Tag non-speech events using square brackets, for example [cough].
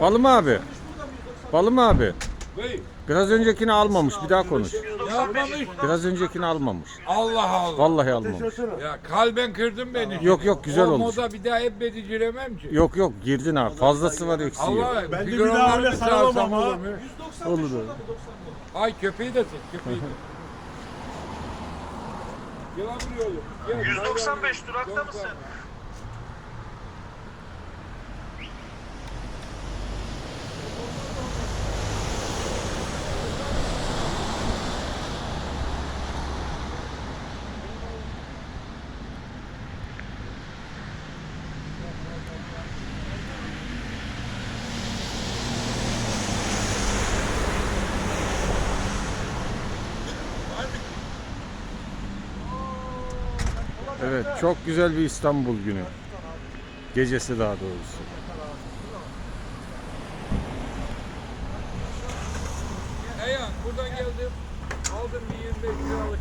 Balım abi. Balım abi. Biraz öncekini almamış. Bir daha konuş. yapmamış? Biraz öncekini almamış. Allah Allah. Vallahi almamış. Ya kalben kırdın beni. Yok, yok, güzel o olmuş. moda bir daha hep beni giremem ki. Yok yok girdin abi. Fazlası var eksiği yok. Allah Ben de bir daha öyle çağırsam ha. olur mu? Olur öyle. Ay köpeği de tut köpeği de. [laughs] Gel lan buraya oğlum. Gel. 195 durakta mısın? Evet çok güzel bir İstanbul günü. Gecesi daha doğrusu. Eyyan buradan geldim. Aldım bir 25 liralık